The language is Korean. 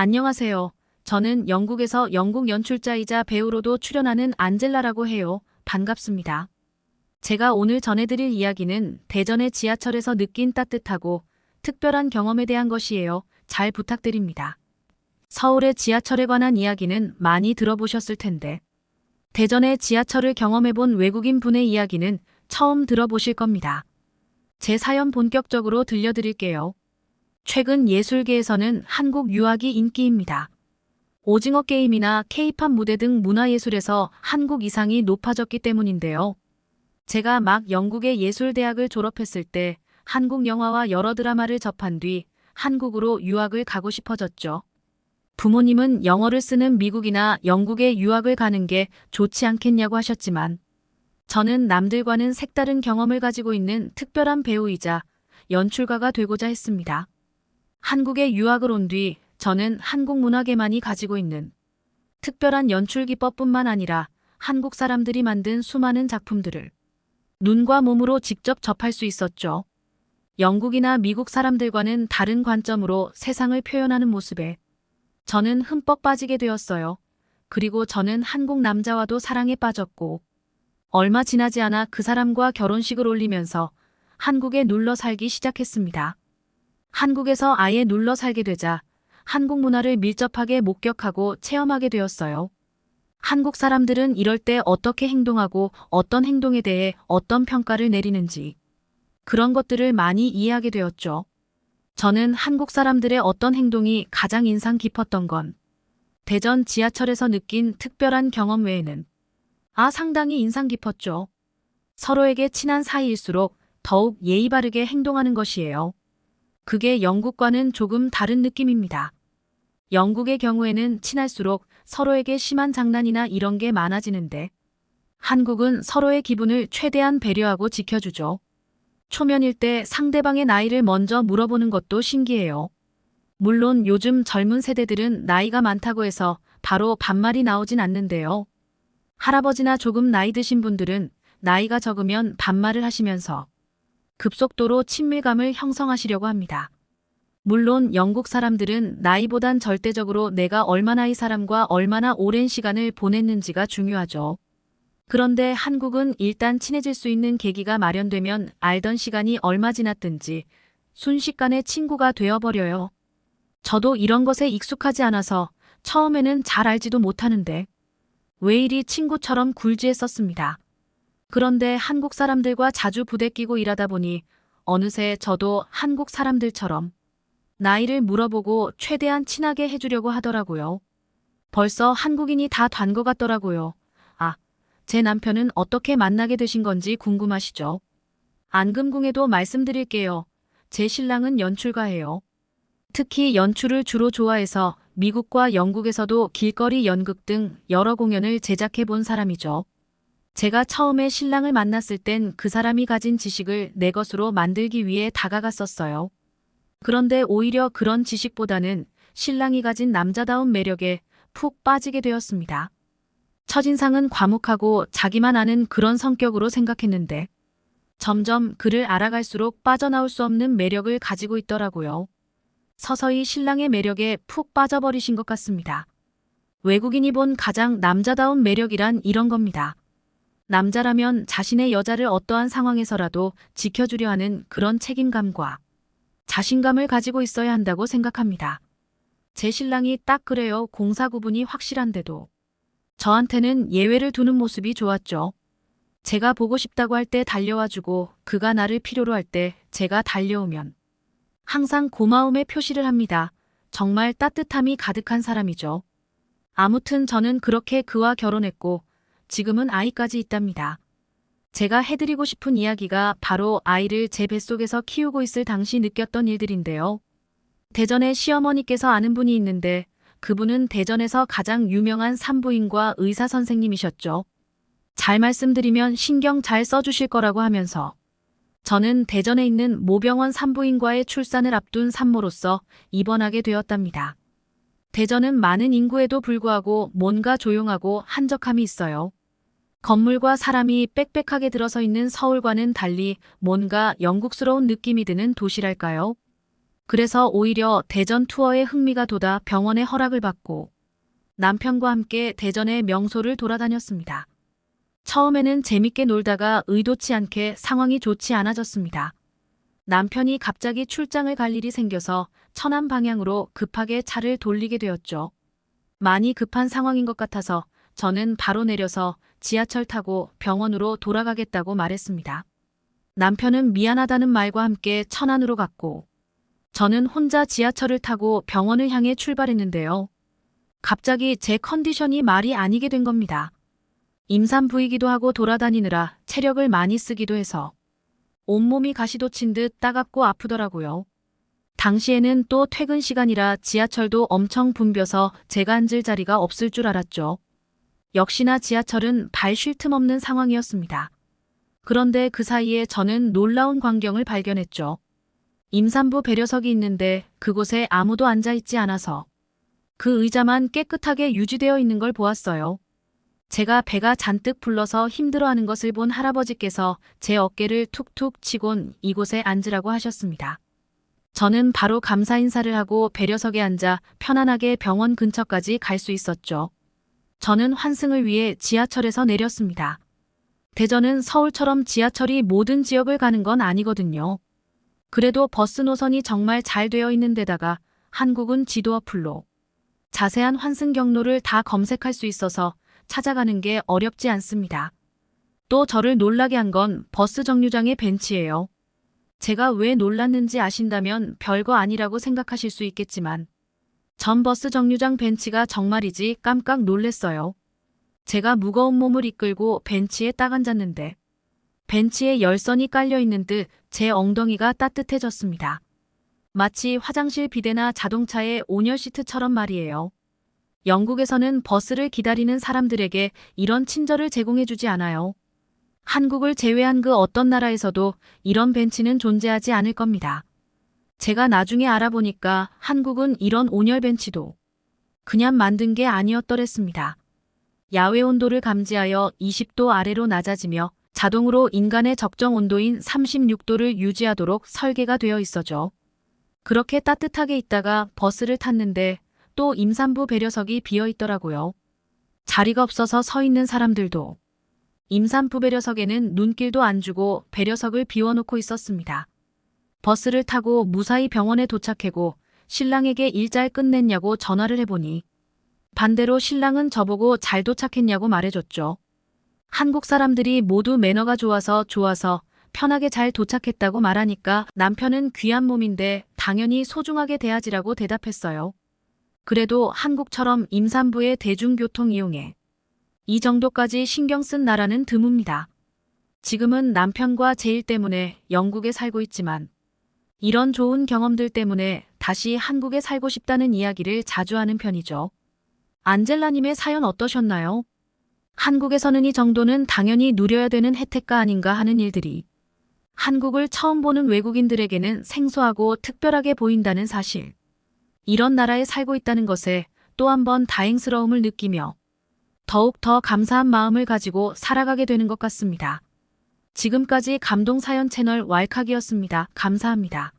안녕하세요. 저는 영국에서 영국 연출자이자 배우로도 출연하는 안젤라라고 해요. 반갑습니다. 제가 오늘 전해드릴 이야기는 대전의 지하철에서 느낀 따뜻하고 특별한 경험에 대한 것이에요. 잘 부탁드립니다. 서울의 지하철에 관한 이야기는 많이 들어보셨을 텐데, 대전의 지하철을 경험해본 외국인 분의 이야기는 처음 들어보실 겁니다. 제 사연 본격적으로 들려드릴게요. 최근 예술계에서는 한국 유학이 인기입니다. 오징어 게임이나 케이팝 무대 등 문화예술에서 한국 이상이 높아졌기 때문인데요. 제가 막 영국의 예술대학을 졸업했을 때 한국 영화와 여러 드라마를 접한 뒤 한국으로 유학을 가고 싶어졌죠. 부모님은 영어를 쓰는 미국이나 영국에 유학을 가는 게 좋지 않겠냐고 하셨지만 저는 남들과는 색다른 경험을 가지고 있는 특별한 배우이자 연출가가 되고자 했습니다. 한국에 유학을 온 뒤 저는 한국 문화계만이 가지고 있는 특별한 연출 기법뿐만 아니라 한국 사람들이 만든 수많은 작품들을 눈과 몸으로 직접 접할 수 있었죠. 영국이나 미국 사람들과는 다른 관점으로 세상을 표현하는 모습에 저는 흠뻑 빠지게 되었어요. 그리고 저는 한국 남자와도 사랑에 빠졌고 얼마 지나지 않아 그 사람과 결혼식을 올리면서 한국에 눌러 살기 시작했습니다. 한국에서 아예 눌러 살게 되자 한국 문화를 밀접하게 목격하고 체험하게 되었어요. 한국 사람들은 이럴 때 어떻게 행동하고 어떤 행동에 대해 어떤 평가를 내리는지 그런 것들을 많이 이해하게 되었죠. 저는 한국 사람들의 어떤 행동이 가장 인상 깊었던 건 대전 지하철에서 느낀 특별한 경험 외에는 아 상당히 인상 깊었죠. 서로에게 친한 사이일수록 더욱 예의 바르게 행동하는 것이에요. 그게 영국과는 조금 다른 느낌입니다. 영국의 경우에는 친할수록 서로에게 심한 장난이나 이런 게 많아지는데 한국은 서로의 기분을 최대한 배려하고 지켜주죠. 초면일 때 상대방의 나이를 먼저 물어보는 것도 신기해요. 물론 요즘 젊은 세대들은 나이가 많다고 해서 바로 반말이 나오진 않는데요. 할아버지나 조금 나이 드신 분들은 나이가 적으면 반말을 하시면서 급속도로 친밀감을 형성하시려고 합니다. 물론 영국 사람들은 나이보단 절대적으로 내가 얼마나 이 사람과 얼마나 오랜 시간을 보냈는지가 중요하죠. 그런데 한국은 일단 친해질 수 있는 계기가 마련되면 알던 시간이 얼마 지났든지 순식간에 친구가 되어버려요. 저도 이런 것에 익숙하지 않아서 처음에는 잘 알지도 못하는데 왜 이리 친구처럼 굴지했었습니다. 그런데 한국 사람들과 자주 부대끼고 일하다 보니 어느새 저도 한국 사람들처럼 나이를 물어보고 최대한 친하게 해주려고 하더라고요. 벌써 한국인이 다 단 것 같더라고요. 아, 제 남편은 어떻게 만나게 되신 건지 궁금하시죠? 안금궁에도 말씀드릴게요. 제 신랑은 연출가예요. 특히 연출을 주로 좋아해서 미국과 영국에서도 길거리 연극 등 여러 공연을 제작해 본 사람이죠. 제가 처음에 신랑을 만났을 땐 그 사람이 가진 지식을 내 것으로 만들기 위해 다가갔었어요. 그런데 오히려 그런 지식보다는 신랑이 가진 남자다운 매력에 푹 빠지게 되었습니다. 첫인상은 과묵하고 자기만 아는 그런 성격으로 생각했는데 점점 그를 알아갈수록 빠져나올 수 없는 매력을 가지고 있더라고요. 서서히 신랑의 매력에 푹 빠져버리신 것 같습니다. 외국인이 본 가장 남자다운 매력이란 이런 겁니다. 남자라면 자신의 여자를 어떠한 상황에서라도 지켜주려 하는 그런 책임감과 자신감을 가지고 있어야 한다고 생각합니다. 제 신랑이 딱 그래요. 공사 구분이 확실한데도. 저한테는 예외를 두는 모습이 좋았죠. 제가 보고 싶다고 할 때 달려와 주고 그가 나를 필요로 할 때 제가 달려오면 항상 고마움의 표시를 합니다. 정말 따뜻함이 가득한 사람이죠. 아무튼 저는 그렇게 그와 결혼했고 지금은 아이까지 있답니다. 제가 해드리고 싶은 이야기가 바로 아이를 제 뱃속에서 키우고 있을 당시 느꼈던 일들인데요. 대전에 시어머니께서 아는 분이 있는데 그분은 대전에서 가장 유명한 산부인과 의사 선생님이셨죠. 잘 말씀드리면 신경 잘 써주실 거라고 하면서 저는 대전에 있는 모병원 산부인과의 출산을 앞둔 산모로서 입원하게 되었답니다. 대전은 많은 인구에도 불구하고 뭔가 조용하고 한적함이 있어요. 건물과 사람이 빽빽하게 들어서 있는 서울과는 달리 뭔가 영국스러운 느낌이 드는 도시랄까요? 그래서 오히려 대전 투어에 흥미가 돋아 병원의 허락을 받고 남편과 함께 대전의 명소를 돌아다녔습니다. 처음에는 재밌게 놀다가 의도치 않게 상황이 좋지 않아졌습니다. 남편이 갑자기 출장을 갈 일이 생겨서 천안 방향으로 급하게 차를 돌리게 되었죠. 많이 급한 상황인 것 같아서 저는 바로 내려서 지하철 타고 병원으로 돌아가겠다고 말했습니다. 남편은 미안하다는 말과 함께 천안으로 갔고 저는 혼자 지하철을 타고 병원을 향해 출발했는데요. 갑자기 제 컨디션이 말이 아니게 된 겁니다. 임산부이기도 하고 돌아다니느라 체력을 많이 쓰기도 해서 온몸이 가시돋친 듯 따갑고 아프더라고요. 당시에는 또 퇴근 시간이라 지하철도 엄청 붐벼서 제가 앉을 자리가 없을 줄 알았죠. 역시나 지하철은 발 쉴 틈 없는 상황이었습니다. 그런데 그 사이에 저는 놀라운 광경을 발견했죠. 임산부 배려석이 있는데 그곳에 아무도 앉아 있지 않아서 그 의자만 깨끗하게 유지되어 있는 걸 보았어요. 제가 배가 잔뜩 불러서 힘들어하는 것을 본 할아버지께서 제 어깨를 툭툭 치곤 이곳에 앉으라고 하셨습니다. 저는 바로 감사 인사를 하고 배려석에 앉아 편안하게 병원 근처까지 갈 수 있었죠. 저는 환승을 위해 지하철에서 내렸습니다. 대전은 서울처럼 지하철이 모든 지역을 가는 건 아니거든요. 그래도 버스 노선이 정말 잘 되어 있는 데다가 한국은 지도 어플로 자세한 환승 경로를 다 검색할 수 있어서 찾아가는 게 어렵지 않습니다. 또 저를 놀라게 한 건 버스 정류장의 벤치예요. 제가 왜 놀랐는지 아신다면 별거 아니라고 생각하실 수 있겠지만 전 버스 정류장 벤치가 정말이지 깜깜 놀랬어요. 제가 무거운 몸을 이끌고 벤치에 딱 앉았는데 벤치에 열선이 깔려 있는 듯 제 엉덩이가 따뜻해졌습니다. 마치 화장실 비데나 자동차의 온열 시트처럼 말이에요. 영국에서는 버스를 기다리는 사람들에게 이런 친절을 제공해주지 않아요. 한국을 제외한 그 어떤 나라에서도 이런 벤치는 존재하지 않을 겁니다. 제가 나중에 알아보니까 한국은 이런 온열 벤치도 그냥 만든 게 아니었더랬습니다. 야외 온도를 감지하여 20도 아래로 낮아지며 자동으로 인간의 적정 온도인 36도를 유지하도록 설계가 되어 있어죠. 그렇게 따뜻하게 있다가 버스를 탔는데 또 임산부 배려석이 비어 있더라고요. 자리가 없어서 서 있는 사람들도 임산부 배려석에는 눈길도 안 주고 배려석을 비워놓고 있었습니다. 버스를 타고 무사히 병원에 도착하고 신랑에게 일잘 끝냈냐고 전화를 해보니 반대로 신랑은 저보고 잘 도착했냐고 말해줬죠. 한국 사람들이 모두 매너가 좋아서 좋아서 편하게 잘 도착했다고 말하니까 남편은 귀한 몸인데 당연히 소중하게 대하지라고 대답했어요. 그래도 한국처럼 임산부의 대중교통 이용에 이 정도까지 신경 쓴 나라는 드뭅니다. 지금은 남편과 제일 때문에 영국에 살고 있지만 이런 좋은 경험들 때문에 다시 한국에 살고 싶다는 이야기를 자주 하는 편이죠. 안젤라님의 사연 어떠셨나요? 한국에서는 이 정도는 당연히 누려야 되는 혜택가 아닌가 하는 일들이 한국을 처음 보는 외국인들에게는 생소하고 특별하게 보인다는 사실. 이런 나라에 살고 있다는 것에 또 한 번 다행스러움을 느끼며 더욱 더 감사한 마음을 가지고 살아가게 되는 것 같습니다. 지금까지 감동사연 채널 왈칵이었습니다. 감사합니다.